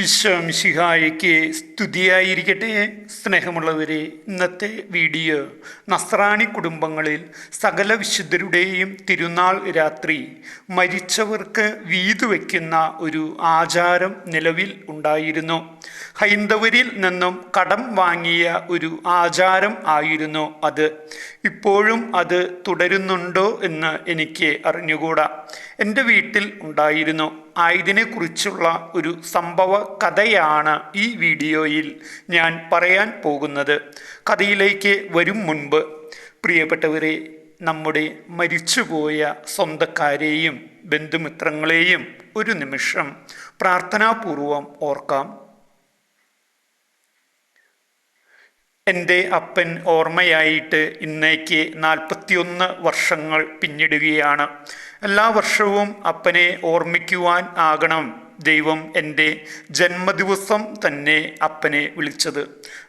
ഈശോ മിശിഹായിക്ക് സ്തുതിയായിരിക്കട്ടെ സ്നേഹമുള്ളവരെ ഇന്നത്തെ വീഡിയോ നസ്രാണി കുടുംബങ്ങളിൽ സകല വിശുദ്ധരുടെയും തിരുനാൾ രാത്രി മരിച്ചവർക്ക് വീതു വയ്ക്കുന്ന ഒരു ആചാരം നിലവിൽ ഉണ്ടായിരുന്നു. ഹൈന്ദവരിൽ നിന്നും കടം വാങ്ങിയ ഒരു ആചാരം ആയിരുന്നു അത്. ഇപ്പോഴും അത് തുടരുന്നുണ്ടോ എന്ന് എനിക്ക് അറിഞ്ഞുകൂടാ. എന്റെ വീട്ടിൽ ഉണ്ടായിരുന്നു. ആയതിനെക്കുറിച്ചുള്ള ഒരു സംഭവ കഥയാണ് ഈ വീഡിയോയിൽ ഞാൻ പറയാൻ പോകുന്നത്. കഥയിലേക്ക് വരും മുൻപ് പ്രിയപ്പെട്ടവരെ നമ്മുടെ മരിച്ചുപോയ സ്വന്തക്കാരെയും ബന്ധുമിത്രങ്ങളെയും ഒരു നിമിഷം പ്രാർത്ഥനാപൂർവം ഓർക്കാം. എന്റെ അപ്പൻ ഓർമ്മയായിട്ട് ഇന്നേക്ക് നാൽപ്പത്തിയൊന്ന് വർഷങ്ങൾ പിന്നിടുകയാണ്. എല്ലാ വർഷവും അപ്പനെ ഓർമ്മിക്കുവാൻ ആകണം ദൈവം എന്റെ ജന്മദിവസം തന്നെ അപ്പനെ വിളിച്ചത്.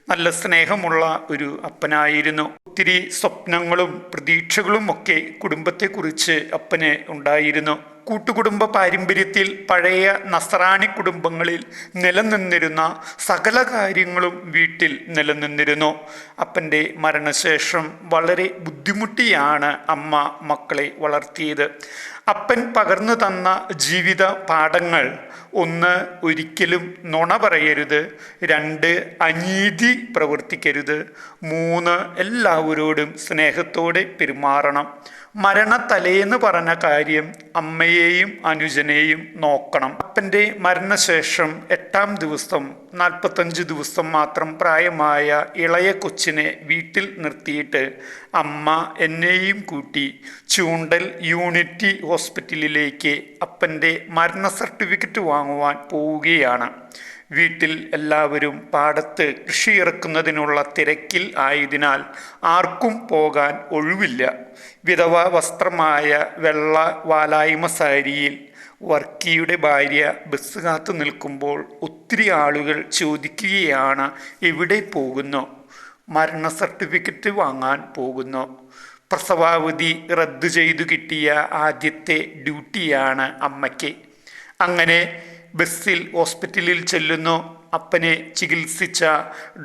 നല്ല സ്നേഹമുള്ള ഒരു അപ്പനായിരുന്നു. ഒത്തിരി സ്വപ്നങ്ങളും പ്രതീക്ഷകളും ഒക്കെ കുടുംബത്തെക്കുറിച്ച് അപ്പന് ഉണ്ടായിരുന്നു. കൂട്ടുകുടുംബ പാരമ്പര്യത്തിൽ പഴയ നസറാണി കുടുംബങ്ങളിൽ നിലനിന്നിരുന്ന സകല കാര്യങ്ങളും വീട്ടിൽ നിലനിന്നിരുന്നു. അപ്പന്റെ മരണശേഷം വളരെ ബുദ്ധിമുട്ടിയാണ് അമ്മ മക്കളെ വളർത്തിയത്. അപ്പൻ പകർന്നു തന്ന ജീവിത പാഠങ്ങൾ ഒന്ന് ഒരിക്കലും നുണ പറയരുത് രണ്ട് അനീതി പ്രവർത്തിക്കരുത് മൂന്ന് എല്ലാവരോടും സ്നേഹത്തോടെ പെരുമാറണം. മരണത്തലേന്ന് പറഞ്ഞ കാര്യം അമ്മയെയും അനുജനെയും നോക്കണം. അപ്പന്റെ മരണശേഷം എട്ടാം ദിവസം നാൽപ്പത്തഞ്ച് ദിവസം മാത്രം പ്രായമായ ഇളയ കൊച്ചിനെ വീട്ടിൽ നിർത്തിയിട്ട് അമ്മ എന്നെയും കൂട്ടി ചൂണ്ടൽ യൂണിറ്റി ഹോസ്പിറ്റലിലേക്ക് അപ്പന്റെ മരണ സർട്ടിഫിക്കറ്റ് വാങ്ങുവാൻ പോവുകയാണ്. വീട്ടിൽ എല്ലാവരും പാടത്ത് കൃഷിയിറക്കുന്നതിനുള്ള തിരക്കിൽ ആയതിനാൽ ആർക്കും പോകാൻ ഒഴിവില്ല. വിധവ വസ്ത്രമായ വെള്ള വാലായ്മ സാരിയിൽ വർക്കിയുടെ ഭാര്യ ബസ് കാത്തു നിൽക്കുമ്പോൾ ഒത്തിരി ആളുകൾ ചോദിക്കുകയാണ് എവിടെ പോകുന്നു? മരണ സർട്ടിഫിക്കറ്റ് വാങ്ങാൻ പോകുന്നു. പ്രസവാവധി റദ്ദു ചെയ്തു കിട്ടിയ ആദ്യത്തെ ഡ്യൂട്ടിയാണ് അമ്മയ്ക്ക്. അങ്ങനെ ബസ്സിൽ ഹോസ്പിറ്റലിൽ ചെല്ലുന്നു. അപ്പനെ ചികിത്സിച്ച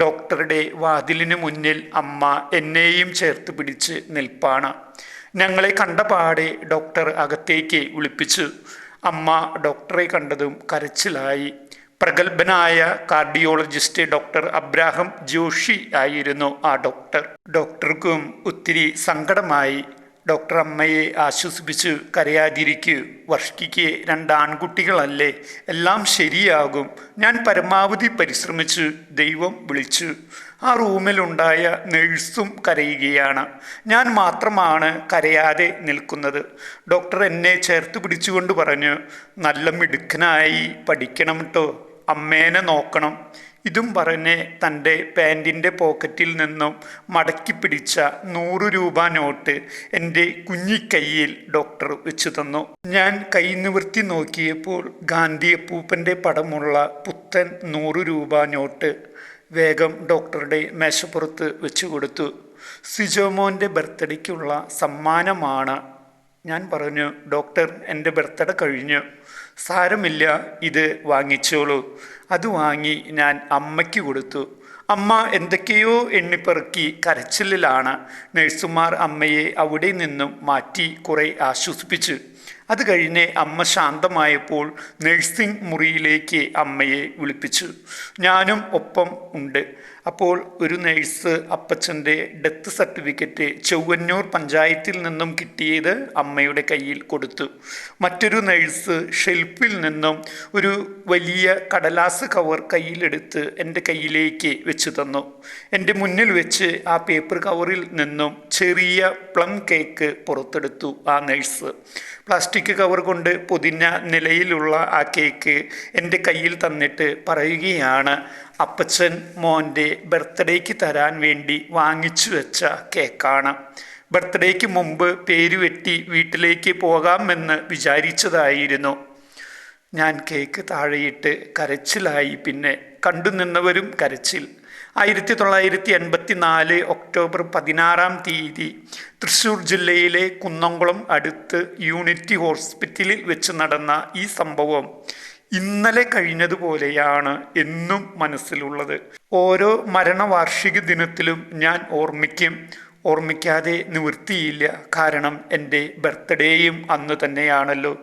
ഡോക്ടറുടെ വാതിലിനു മുന്നിൽ അമ്മ എന്നെയും ചേർത്ത് പിടിച്ച് നിൽപ്പാണ്. ഞങ്ങളെ കണ്ട പാടെ ഡോക്ടർ അകത്തേക്ക് വിളിപ്പിച്ചു. അമ്മ ഡോക്ടറെ കണ്ടതും കരച്ചിലായി. പ്രഗത്ഭനായ കാർഡിയോളജിസ്റ്റ് ഡോക്ടർ അബ്രാഹം ജോഷി ആയിരുന്നു ആ ഡോക്ടർ. ഡോക്ടർക്കും ഒത്തിരി സങ്കടമായി ഡോക്ടർ അമ്മയെ ആശ്വസിപ്പിച്ചു കരയാതിരിക്കൂ വർഷിക്ക് രണ്ട് ആൺകുട്ടികളല്ലേ എല്ലാം ശരിയാകും. ഞാൻ പരമാവധി പരിശ്രമിച്ച് ദൈവം വിളിച്ചു. ആ റൂമിലുണ്ടായ നേഴ്സും കരയുകയാണ്. ഞാൻ മാത്രമാണ് കരയാതെ നിൽക്കുന്നത്. ഡോക്ടർ എന്നെ ചേർത്ത് പിടിച്ചുകൊണ്ട് പറഞ്ഞു നല്ല മിടുക്കനായി പഠിക്കണം കേട്ടോ അമ്മേനെ നോക്കണം. ഇതും പറഞ്ഞ് തന്റെ പാന്റിന്റെ പോക്കറ്റിൽ നിന്നും മടക്കി പിടിച്ച നൂറ് രൂപ നോട്ട് എന്റെ കുഞ്ഞിക്കൈയിൽ ഡോക്ടർ വെച്ചു തന്നു. ഞാൻ കൈ നിവർത്തി നോക്കിയപ്പോൾ ഗാന്ധി അപ്പൂപ്പന്റെ പടമുള്ള പുത്തൻ നൂറ് രൂപ നോട്ട് വേഗം ഡോക്ടറുടെ മേശപ്പുറത്ത് വെച്ചു കൊടുത്തു. സിജോമോന്റെ ബർത്ത്ഡേക്കുള്ള സമ്മാനമാണ് ഞാൻ പറഞ്ഞു ഡോക്ടർ എന്റെ ബർത്ത്ഡേ കഴിഞ്ഞു. സാരമില്ല ഇത് വാങ്ങിച്ചോളൂ. അത് വാങ്ങി ഞാൻ അമ്മയ്ക്ക് കൊടുത്തു. അമ്മ എന്തൊക്കെയോ എണ്ണിപ്പെറുക്കി കരച്ചിലിലാണ് നഴ്സുമാർ അമ്മയെ അവിടെ നിന്നും മാറ്റി കുറേ ആശ്വസിപ്പിച്ചു. അത് കഴിഞ്ഞ് അമ്മ ശാന്തമായപ്പോൾ നഴ്സിംഗ് മുറിയിലേക്ക് അമ്മയെ വിളിപ്പിച്ചു. ഞാനും ഒപ്പം ഉണ്ട്. അപ്പോൾ ഒരു നേഴ്സ് അപ്പച്ചന്റെ ഡെത്ത് സർട്ടിഫിക്കറ്റ് ചൊവ്വന്നൂർ പഞ്ചായത്തിൽ നിന്നും കിട്ടിയത് അമ്മയുടെ കയ്യിൽ കൊടുത്തു. മറ്റൊരു നേഴ്സ് ഷെൽഫിൽ നിന്നും ഒരു വലിയ കടലാസ് കവർ കയ്യിലെടുത്ത് എന്റെ കയ്യിലേക്ക് വെച്ച് തന്നു. എന്റെ മുന്നിൽ വെച്ച് ആ പേപ്പർ കവറിൽ നിന്നും ചെറിയ പ്ലം കേക്ക് പുറത്തെടുത്തു ആ നേഴ്സ്. പ്ലാസ്റ്റിക് കവർ കൊണ്ട് പൊതിഞ്ഞ നിലയിലുള്ള ആ കേക്ക് എന്റെ കയ്യിൽ തന്നിട്ട് പറയുകയാണ് അപ്പച്ചൻ മോന്റെ ബർത്ത്ഡേക്ക് തരാൻ വേണ്ടി വാങ്ങിച്ചു വെച്ച കേക്കാണ്. ബർത്ത്ഡേക്ക് മുമ്പ് പേരുവെട്ടി വീട്ടിലേക്ക് പോകാമെന്ന് വിചാരിച്ചതായിരുന്നു. ഞാൻ കേക്ക് താഴെയിട്ട് കരച്ചിലായി. പിന്നെ കണ്ടു നിന്നവരും കരച്ചിൽ. ആയിരത്തി തൊള്ളായിരത്തി എൺപത്തി നാല് ഒക്ടോബർ പതിനാറാം തീയതി തൃശ്ശൂർ ജില്ലയിലെ കുന്നംകുളം അടുത്ത് യൂണിറ്റി ഹോസ്പിറ്റലിൽ വെച്ച് നടന്ന ഈ സംഭവം ഇന്നലെ കഴിഞ്ഞതുപോലെയാണ് എന്നും മനസ്സിലുള്ളത്. ഓരോ മരണവാർഷിക ദിനത്തിലും ഞാൻ ഓർമ്മിക്കും. ഓർമ്മിക്കാതെ നിവൃത്തിയില്ല. കാരണം എന്റെ ബർത്ത്ഡേയും അന്ന് തന്നെയാണല്ലോ.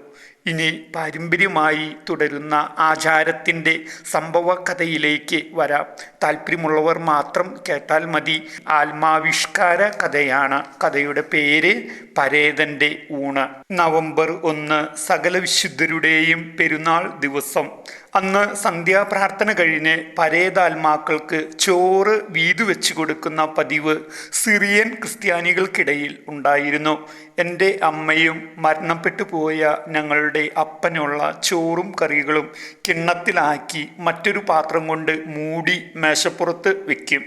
ഇനി പാരമ്പര്യമായി തുടരുന്ന ആചാരത്തിന്റെ സംഭവകഥയിലേക്ക് വരാം. താല്പര്യമുള്ളവർ മാത്രം കേട്ടാൽ മതി. ആത്മാവിഷ്കാര കഥയാണ് കഥയുടെ പേര് പരേതന്റെ ഊണ്. നവംബർ ഒന്ന് സകല വിശുദ്ധരുടെയും പെരുന്നാൾ ദിവസം. അന്ന് സന്ധ്യാപ്രാർത്ഥന കഴിഞ്ഞ് പരേതാത്മാക്കൾക്ക് ചോറ് വീതു വെച്ചു കൊടുക്കുന്ന പതിവ് സിറിയൻ ക്രിസ്ത്യാനികൾക്കിടയിൽ ഉണ്ടായിരുന്നു. എന്റെ അമ്മയും മരണപ്പെട്ടു പോയ ഞങ്ങളുടെ അപ്പനുള്ള ചോറും കറികളും കിണ്ണത്തിലാക്കി മറ്റൊരു പാത്രം കൊണ്ട് മൂടി മേശപ്പുറത്ത് വെക്കും.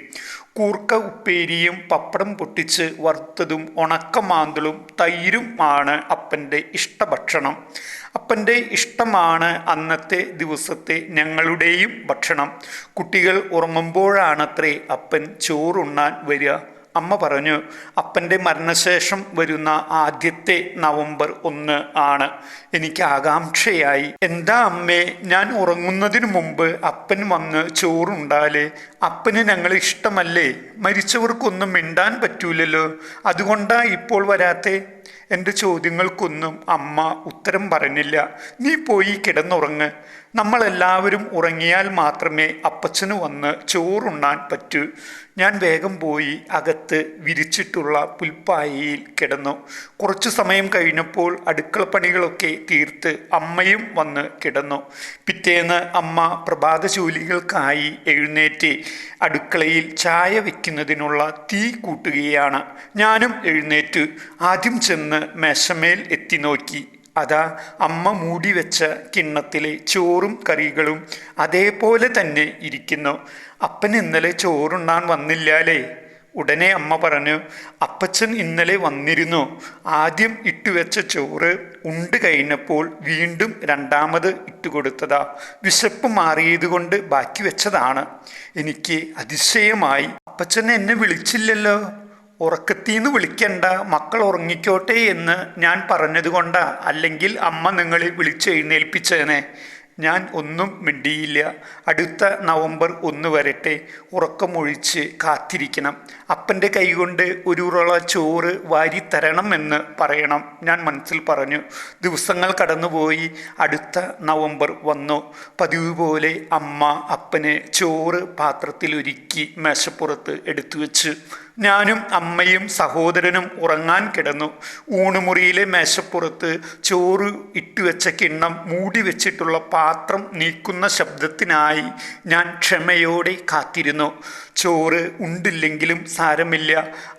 കൂർക്ക ഉപ്പേരിയും പപ്പടം പൊട്ടിച്ച് വറുത്തതും ഉണക്കമാന്തളും തൈരും ആണ് അപ്പന്റെ ഇഷ്ടഭക്ഷണം. അപ്പന്റെ ഇഷ്ടമാണ് അന്നത്തെ ദിവസത്തെ ഞങ്ങളുടെയും ഭക്ഷണം. കുട്ടികൾ ഉറങ്ങുമ്പോഴാണത്രേ അപ്പൻ ചോറുണ്ണാൻ വരിക. അമ്മ പറഞ്ഞു അപ്പന്റെ മരണശേഷം വരുന്ന ആദ്യത്തെ നവംബർ ഒന്ന് ആണ്. എനിക്ക് ആകാംക്ഷയായി. എന്താ അമ്മേ ഞാൻ ഉറങ്ങുന്നതിന് മുമ്പ് അപ്പൻ വന്ന് ചോറുണ്ടാൽ? അപ്പന് ഞങ്ങൾ ഇഷ്ടമല്ലേ? മരിച്ചവർക്കൊന്നും മിണ്ടാൻ പറ്റൂലല്ലോ. അതുകൊണ്ടാ ഇപ്പോൾ വരാത്തെ? എന്റെ ചോദ്യങ്ങൾക്കൊന്നും അമ്മ ഉത്തരം പറഞ്ഞില്ല. നീ പോയി കിടന്നുറങ്ങ്. നമ്മളെല്ലാവരും ഉറങ്ങിയാൽ മാത്രമേ അപ്പച്ചന് വന്ന് ചോറുണ്ണാൻ പറ്റൂ. ഞാൻ വേഗം പോയി അകത്ത് വിരിച്ചിട്ടുള്ള പുൽപ്പായയിൽ കിടന്നു. കുറച്ചു സമയം കഴിഞ്ഞപ്പോൾ അടുക്കള പണികളൊക്കെ തീർത്ത് അമ്മയും വന്ന് കിടന്നു. പിറ്റേന്ന് അമ്മ പ്രഭാത ജോലികൾക്കായി എഴുന്നേറ്റ് അടുക്കളയിൽ ചായ വയ്ക്കുന്നതിനുള്ള തീ കൂട്ടുകയാണ്. ഞാനും എഴുന്നേറ്റ്. ആദ്യം ചെന്ന് മേശമേൽ എത്തി നോക്കി അതാ അമ്മ മൂടി വെച്ച കിണ്ണത്തിലെ ചോറും കറികളും അതേപോലെ തന്നെ ഇരിക്കുന്നു. അപ്പൻ ഇന്നലെ ചോറുണ്ണാൻ വന്നില്ലാലേ? ഉടനെ അമ്മ പറഞ്ഞു അപ്പച്ചൻ ഇന്നലെ വന്നിരുന്നു. ആദ്യം ഇട്ടുവെച്ച ചോറ് ഉണ്ട് കഴിഞ്ഞപ്പോൾ വീണ്ടും രണ്ടാമത് ഇട്ടുകൊടുത്തതാ. വിശപ്പ് മാറിയതുകൊണ്ട് ബാക്കി വെച്ചതാണ്. എനിക്ക് അതിശയമായി. അപ്പച്ചൻ എന്നെ വിളിച്ചില്ലല്ലോ? ഉറക്കത്തീന്ന് വിളിക്കണ്ട മക്കൾ ഉറങ്ങിക്കോട്ടെ എന്ന് ഞാൻ പറഞ്ഞതുകൊണ്ടാ അല്ലെങ്കിൽ അമ്മ നിങ്ങളെ വിളിച്ചെഴുന്നേൽപ്പിച്ചേനെ ഞാൻ ഒന്നും മിണ്ടിയില്ല. അടുത്ത നവംബർ ഒന്ന് വരട്ടെ. ഉറക്കമൊഴിച്ച് കാത്തിരിക്കണം. അപ്പന്റെ കൈകൊണ്ട് ഒരു ഉറള ചോറ് വാരി തരണം എന്ന് പറയണം. ഞാൻ മനസ്സിൽ പറഞ്ഞു. ദിവസങ്ങൾ കടന്നുപോയി. അടുത്ത നവംബർ വന്നു. പതിവ് പോലെ അമ്മ അപ്പന് ചോറ് പാത്രത്തിലൊരുക്കി മേശപ്പുറത്ത് എടുത്തു വെച്ച് ഞാനും അമ്മയും സഹോദരനും ഉറങ്ങാൻ കിടന്നു. ഊണുമുറിയിലെ മേശപ്പുറത്ത് ചോറ് ഇട്ടുവെച്ച കിണ്ണം മൂടി വെച്ചിട്ടുള്ള പാത്രം നീക്കുന്ന ശബ്ദത്തിനായി ഞാൻ ക്ഷമയോടെ കാത്തിരുന്നു. ചോറ് ഉണ്ടില്ലെങ്കിലും സാരമില്ല.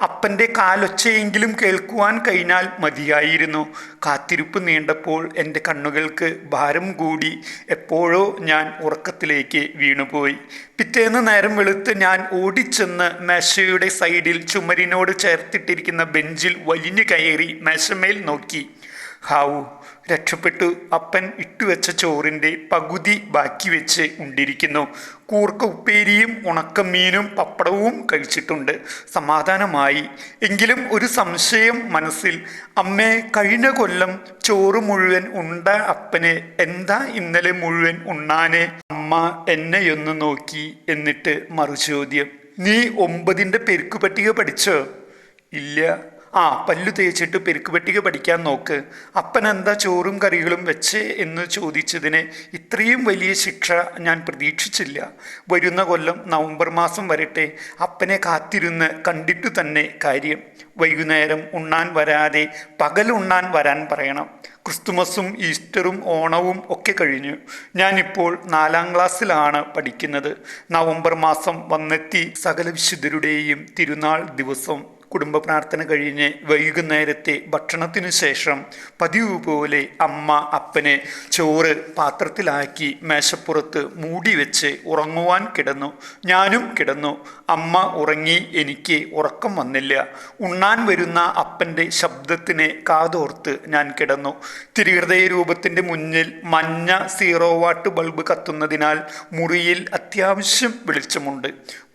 അപ്പന്റെ കാലൊച്ചയെങ്കിലും കേൾക്കുവാൻ കഴിഞ്ഞാൽ മതിയായിരുന്നു. കാത്തിരിപ്പ് നീണ്ടപ്പോൾ എന്റെ കണ്ണുകൾക്ക് ഭാരം കൂടി എപ്പോഴോ ഞാൻ ഉറക്കത്തിലേക്ക് വീണുപോയി. പിറ്റേന്ന് നേരം വെളുത്ത് ഞാൻ ഓടിച്ചെന്ന് മേശയുടെ സൈഡിൽ ചുമരിനോട് ചേർത്തിട്ടിരിക്കുന്ന ബെഞ്ചിൽ വലിഞ്ഞു കയറി മേശമേൽ നോക്കി. ഹാവു രക്ഷപ്പെട്ടു. അപ്പൻ ഇട്ടുവെച്ച ചോറിന്റെ പകുതി ബാക്കി വെച്ച് ഉണ്ടിരിക്കുന്നു. കൂർക്ക ഉപ്പേരിയും ഉണക്കമീനും പപ്പടവും കഴിച്ചിട്ടുണ്ട്. സമാധാനമായി. എങ്കിലും ഒരു സംശയം മനസ്സിൽ. അമ്മേ കഴിഞ്ഞ കൊല്ലം ചോറ് മുഴുവൻ ഉണ്ട അപ്പനെ എന്താ ഇന്നലെ മുഴുവൻ ഉണ്ണാനെ? അമ്മ എന്നെയൊന്ന് നോക്കി എന്നിട്ട് മറുചോദ്യം. നീ ഒമ്പതിന്റെ പെരുക്കു പട്ടിക പഠിച്ചോ? ഇല്ല. ആ പല്ലു തേച്ചിട്ട് പെരുക്ക് പഠിക്കാൻ നോക്ക്. അപ്പൻ എന്താ ചോറും കറികളും വെച്ച് എന്ന് ചോദിച്ചതിന് ഇത്രയും വലിയ ശിക്ഷ ഞാൻ പ്രതീക്ഷിച്ചില്ല. വരുന്ന കൊല്ലം നവംബർ മാസം വരട്ടെ അപ്പനെ കാത്തിരുന്ന് കണ്ടിട്ടു തന്നെ കാര്യം. വൈകുന്നേരം ഉണ്ണാൻ വരാതെ പകലുണ്ണാൻ വരാൻ പറയണം. ക്രിസ്തുമസും ഈസ്റ്ററും ഓണവും ഒക്കെ കഴിഞ്ഞു. ഞാനിപ്പോൾ നാലാം ക്ലാസ്സിലാണ് പഠിക്കുന്നത്. നവംബർ മാസം വന്നെത്തി സകല വിശുദ്ധരുടെയും തിരുനാൾ ദിവസം. കുടുംബ പ്രാർത്ഥന കഴിഞ്ഞ് വൈകുന്നേരത്തെ ഭക്ഷണത്തിനു ശേഷം പതിവ് പോലെ അമ്മ അപ്പനെ ചോറ് പാത്രത്തിലാക്കി മേശപ്പുറത്ത് മൂടി വെച്ച് ഉറങ്ങുവാൻ കിടന്നു. ഞാനും കിടന്നു. അമ്മ ഉറങ്ങി എനിക്ക് ഉറക്കം വന്നില്ല. ഉണ്ണാൻ വരുന്ന അപ്പന്റെ ശബ്ദത്തിന് കാതോർത്ത് ഞാൻ കിടന്നു. തിരുഹൃദയ രൂപത്തിന്റെ മുന്നിൽ മഞ്ഞ സീറോ വാട്ട് ബൾബ് കത്തുന്നതിനാൽ മുറിയിൽ അത്യാവശ്യം വെളിച്ചമുണ്ട്.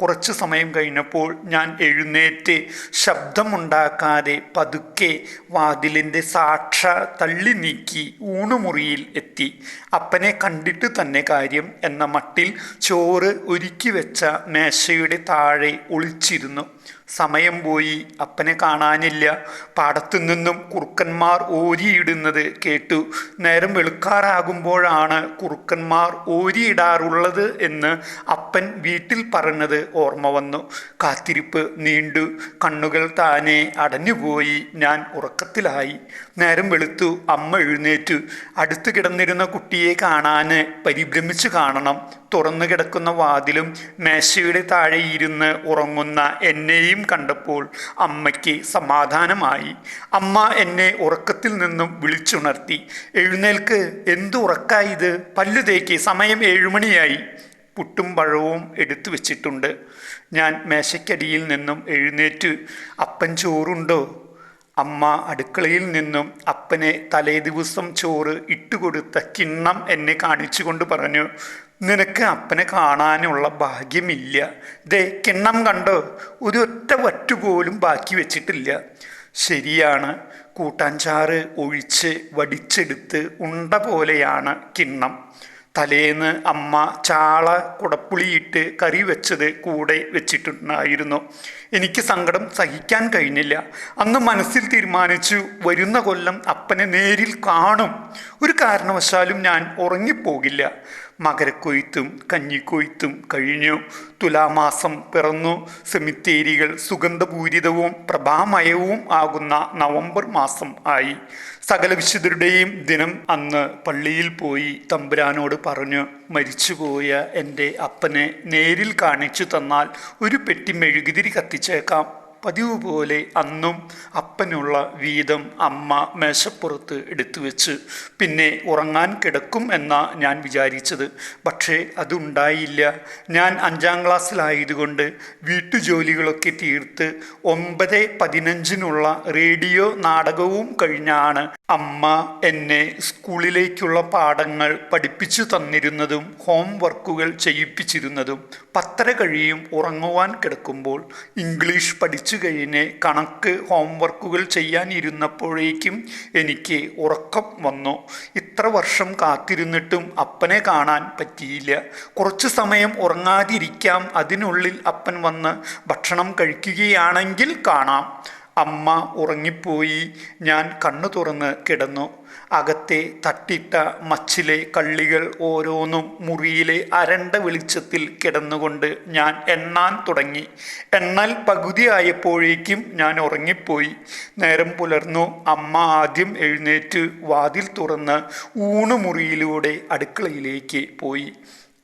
കുറച്ച് സമയം കഴിഞ്ഞപ്പോൾ ഞാൻ എഴുന്നേറ്റ് ശബ്ദമുണ്ടാക്കാതെ പതുക്കെ വാതിലിന്റെ സാക്ഷ തള്ളി നീക്കി ഊണുമുറിയിൽ എത്തി. അപ്പനെ കണ്ടിട്ട് തന്നെ കാര്യം എന്ന മട്ടിൽ ചോറ് ഒരുക്കി വെച്ച മേശയുടെ താഴെ ഒളിച്ചിരുന്നു. സമയം പോയി അപ്പനെ കാണാനില്ല. പാടത്തു നിന്നും കുറുക്കന്മാർ ഓരിയിടുന്നത് കേട്ടു. നേരം വെളുക്കാറാകുമ്പോഴാണ് കുറുക്കന്മാർ ഓരിയിടാറുള്ളത് എന്ന് അപ്പൻ വീട്ടിൽ പറഞ്ഞത് ഓർമ്മ വന്നു. കാത്തിരിപ്പ് നീണ്ടു. കണ്ണുകൾ താനെ അടഞ്ഞുപോയി. ഞാൻ ഉറക്കത്തിലായി. നേരം വെളുത്തു അമ്മ എഴുന്നേറ്റു. അടുത്ത് കിടന്നിരുന്ന കുട്ടിയെ കാണാന് പരിഭ്രമിച്ചു കാണണം. തുറന്നു കിടക്കുന്ന വാതിലും മേശയുടെ താഴെ ഇരുന്ന് ഉറങ്ങുന്ന എന്നെയും കണ്ടപ്പോൾ അമ്മയ്ക്ക് സമാധാനമായി. അമ്മ എന്നെ ഉറക്കത്തിൽ നിന്നും വിളിച്ചുണർത്തി എഴുന്നേൽക്ക് എന്തുറക്കായത് പല്ലു തേക്ക് സമയം ഏഴുമണിയായി പുട്ടും പഴവും എടുത്തു വെച്ചിട്ടുണ്ട്. ഞാൻ മേശയ്ക്കടിയിൽ നിന്നും എഴുന്നേറ്റ്. അപ്പൻ ചോറുണ്ടോ? അമ്മ അടുക്കളയിൽ നിന്നും അപ്പനെ തലേദിവസം ചോറ് ഇട്ടുകൊടുത്ത കിണ്ണം എന്നെ കാണിച്ചുകൊണ്ട് പറഞ്ഞു നിനക്ക് അപ്പനെ കാണാനുള്ള ഭാഗ്യമില്ല. ദേ കിണ്ണം കണ്ടോ? ഒരു ഒറ്റ വറ്റുപോലും ബാക്കി വെച്ചിട്ടില്ല. ശരിയാണ്. കൂട്ടാഞ്ചാറ് ഒഴിച്ച് വടിച്ചെടുത്ത് ഉണ്ട പോലെയാണ് കിണ്ണം. തലേന്ന് അമ്മ ചാള കുടപ്പുളിയിട്ട് കറി വെച്ചത് കൂടെ വെച്ചിട്ടുണ്ടായിരുന്നു. എനിക്ക് സങ്കടം സഹിക്കാൻ കഴിഞ്ഞില്ല. അന്ന് മനസ്സിൽ തീരുമാനിച്ചു വരുന്ന കൊല്ലം അപ്പനെ നേരിൽ കാണും. ഒരു കാരണവശാലും ഞാൻ ഉറങ്ങിപ്പോകില്ല. മകരക്കൊയ്ത്തും കഞ്ഞിക്കൊയ്ത്തും കഴിഞ്ഞു. തുലാമാസം പിറന്നു. സെമിത്തേരികൾ സുഗന്ധപൂരിതവും പ്രഭാമയവും ആകുന്ന നവംബർ മാസം ആയി. സകല വിശുദ്ധരുടെയും ദിനം അന്ന് പള്ളിയിൽ പോയി തമ്പുരാനോട് പറഞ്ഞു മരിച്ചുപോയ എന്റെ അപ്പനെ നേരിൽ കാണിച്ചു തന്നാൽ ഒരു പെട്ടി മെഴുകുതിരി കത്തിച്ചേക്കാം. പതിവ് പോലെ അന്നും അപ്പനുള്ള വീതം അമ്മ മേശപ്പുറത്ത് എടുത്തു വെച്ച് പിന്നെ ഉറങ്ങാൻ കിടക്കും എന്നാ ഞാൻ വിചാരിച്ചത്. പക്ഷേ അതുണ്ടായില്ല. ഞാൻ അഞ്ചാം ക്ലാസ്സിലായതുകൊണ്ട് വീട്ടുജോലികളൊക്കെ തീർത്ത് ഒമ്പത് പതിനഞ്ചിനുള്ള റേഡിയോ നാടകവും കഴിഞ്ഞാണ് അമ്മ എന്നെ സ്കൂളിലേക്കുള്ള പാഠങ്ങൾ പഠിപ്പിച്ചു തന്നിരുന്നതും ഹോം വർക്കുകൾ ചെയ്യിപ്പിച്ചിരുന്നതും. പത്തര കഴിയും ഉറങ്ങുവാൻ കിടക്കുമ്പോൾ ഇംഗ്ലീഷ് പഠിച്ചു കഴിഞ്ഞ് കണക്ക് ഹോംവർക്കുകൾ ചെയ്യാൻ ഇരുന്നപ്പോഴേക്കും എനിക്ക് ഉറക്കം വന്നു. ഇത്ര വർഷം കാത്തിരുന്നിട്ടും അപ്പനെ കാണാൻ പറ്റിയില്ല. കുറച്ചു സമയം ഉറങ്ങാതിരിക്കാം. അതിനുള്ളിൽ അപ്പൻ വന്ന് ഭക്ഷണം കഴിക്കുകയാണെങ്കിൽ കാണാം. അമ്മ ഉറങ്ങിപ്പോയി. ഞാൻ കണ്ണു തുറന്ന് കിടന്നു. അകത്തെ തട്ടിട്ട മച്ചിലെ കള്ളികൾ ഓരോന്നും മുറിയിലെ അരണ്ട വെളിച്ചത്തിൽ കിടന്നുകൊണ്ട് ഞാൻ എണ്ണാൻ തുടങ്ങി. എണ്ണാൽ പകുതിയായപ്പോഴേക്കും ഞാൻ ഉറങ്ങിപ്പോയി. നേരം പുലർന്നു. അമ്മ ആദ്യം എഴുന്നേറ്റ് വാതിൽ തുറന്ന് ഊണുമുറിയിലൂടെ അടുക്കളയിലേക്ക് പോയി.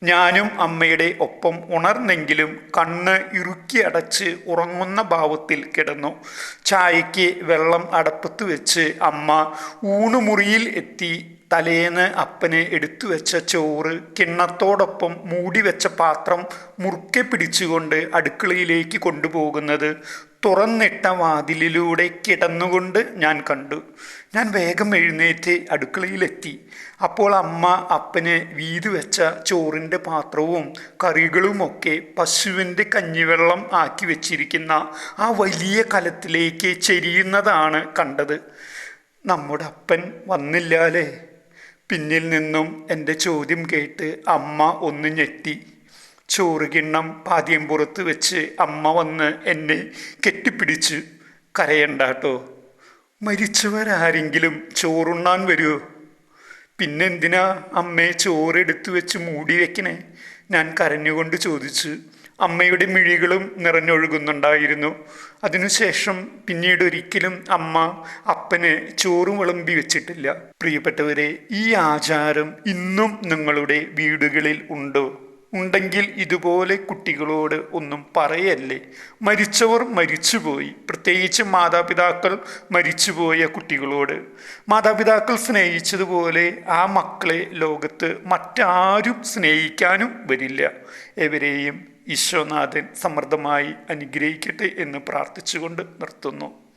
ഞാനും അമ്മയുടെ ഒപ്പം ഉണർന്നെങ്കിലും കണ്ണ് ഇറുക്കി അടച്ച് ഉറങ്ങുന്ന ഭാവത്തിൽ കിടന്നു. ചായയ്ക്ക് വെള്ളം അടപ്പത്ത് വെച്ച് അമ്മ ഊണുമുറിയിൽ എത്തി തലേന്ന് അപ്പന് എടുത്തു വെച്ച ചോറ് കിണ്ണത്തോടൊപ്പം മൂടി വെച്ച പാത്രം മുറുക്കെ പിടിച്ചുകൊണ്ട് അടുക്കളയിലേക്ക് കൊണ്ടുപോകുന്നത് തുറന്നിട്ട വാതിലിലൂടെ കിടന്നുകൊണ്ട് ഞാൻ കണ്ടു. ഞാൻ വേഗം എഴുന്നേറ്റ് അടുക്കളയിലെത്തി. അപ്പോൾ അമ്മ അപ്പന് വീതി വെച്ച ചോറിന്റെ പാത്രവും കറികളുമൊക്കെ പശുവിന്റെ കഞ്ഞിവെള്ളം ആക്കി വെച്ചിരിക്കുന്ന ആ വലിയ കലത്തിലേക്ക് ചെരിയുന്നതാണ് കണ്ടത്. നമ്മുടെ അപ്പൻ വന്നില്ലാലേ പിന്നിൽ നിന്നും എന്റെ ചോദ്യം കേട്ട് അമ്മ ഒന്ന് ഞെട്ടി. ചോറ് കിണ്ണം പാദ്യം പുറത്ത് വെച്ച് അമ്മ വന്ന് എന്നെ കെട്ടിപ്പിടിച്ചു. കരയണ്ടാട്ടോ മരിച്ചവരാരെങ്കിലും ചോറുണ്ണാൻ വരുമോ പിന്നെന്തിനാ അമ്മേ ചോറെടുത്തു വെച്ച് മൂടി വെക്കണേ? ഞാൻ കരഞ്ഞുകൊണ്ട് ചോദിച്ചു. അമ്മയുടെ മിഴികളും നിറഞ്ഞൊഴുകുന്നുണ്ടായിരുന്നു. അതിനുശേഷം പിന്നീട് ഒരിക്കലും അമ്മ അപ്പന് ചോറും വിളമ്പി വെച്ചിട്ടില്ല. പ്രിയപ്പെട്ടവരെ ഈ ആചാരം ഇന്നും നിങ്ങളുടെ വീടുകളിൽ ഉണ്ടോ? ഉണ്ടെങ്കിൽ ഇതുപോലെ കുട്ടികളോട് ഒന്നും പറയല്ലേ? മരിച്ചവർ മരിച്ചുപോയി. പ്രത്യേകിച്ച് മാതാപിതാക്കൾ മരിച്ചുപോയ കുട്ടികളോട്. മാതാപിതാക്കൾ സ്നേഹിച്ചതുപോലെ ആ മക്കളെ ലോകത്ത് മറ്റാരും സ്നേഹിക്കാനും വരില്ല. എവരെയും ഈശ്വനാഥൻ സമൃദ്ധമായി അനുഗ്രഹിക്കട്ടെ എന്ന് പ്രാർത്ഥിച്ചുകൊണ്ട് നിർത്തുന്നു.